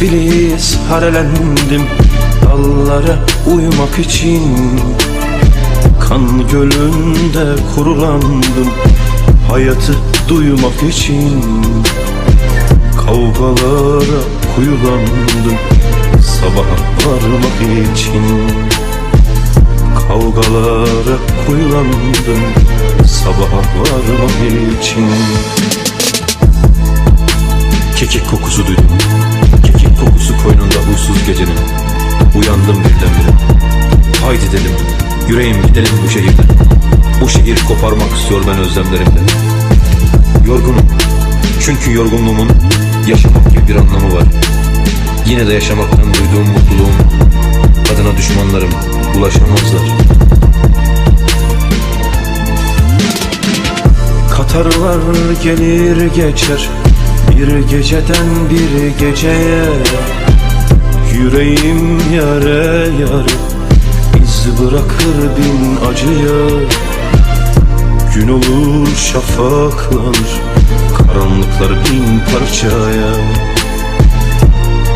bilis harelendim Dallara uyumak için. Kan gölünde kurulandım Hayatı duymak için. Kavgalara kuyulandım Sabaha varmak için. Kavgalara kuyulandım Sabaha varmak için. Kekik kokusu duydum kokusu koynunda uysuz gecenin. Uyandım birdenbire. Haydi dedim Yüreğim gidelim bu şehirden. Bu şehir koparmak istiyor ben özlemlerimden. Yorgunum Çünkü yorgunluğumun Yaşamak gibi bir anlamı var. Yine de yaşamaktan duyduğum mutluluğun Adına düşmanlarım ulaşamazlar. Katarlar gelir geçer Bir geceden bir geceye Yüreğim yare yare iz bırakır bin acıya. Gün olur şafaklanır Karanlıklar bin parçaya.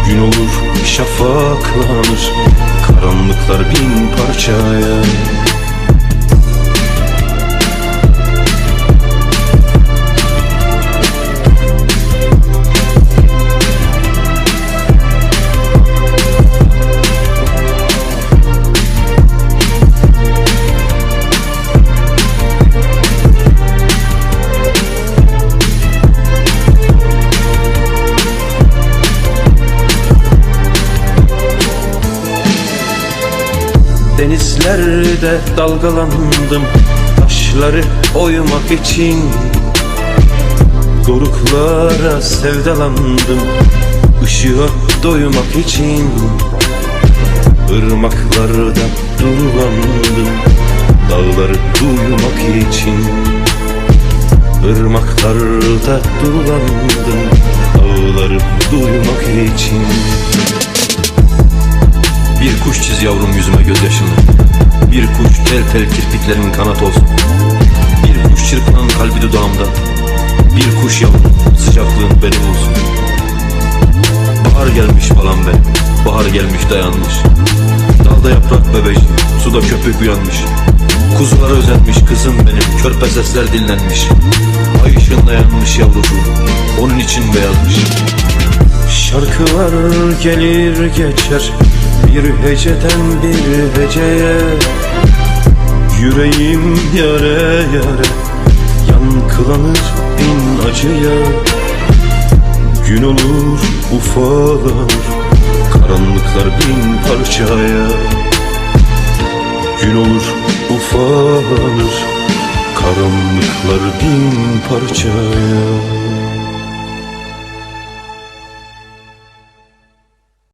Gün olur şafaklanır Karanlıklar bin parçaya Denizlerde dalgalandım Taşları oymak için. Doruklara sevdalandım Işığa doymak için. Irmaklarda durulandım Dağları duymak için. Irmaklarda durulandım Dağları duymak için. Bir kuş çiz yavrum yüzüme gözyaşını Bir kuş tel tel kirpiklerinin kanat olsun. Bir kuş çırpınan kalbi dudağımda. Bir kuş yavrum sıcaklığın beni bulsun Bahar gelmiş balam benim Bahar gelmiş dayanmış. Dalda yaprak bebeş Suda köpük uyanmış. Kuzulara özenmiş kızım benim Körpe sesler dinlenmiş. Ay ışığında yanmış yavrucuğum Onun için beyazmış. Şarkılar gelir geçer Bir heceden bir heceye Yüreğim yare yare Yankılanır bin acıya. Gün olur ufalar Karanlıklar bin parçaya. Gün olur ufalanır Karanlıklar bin parçaya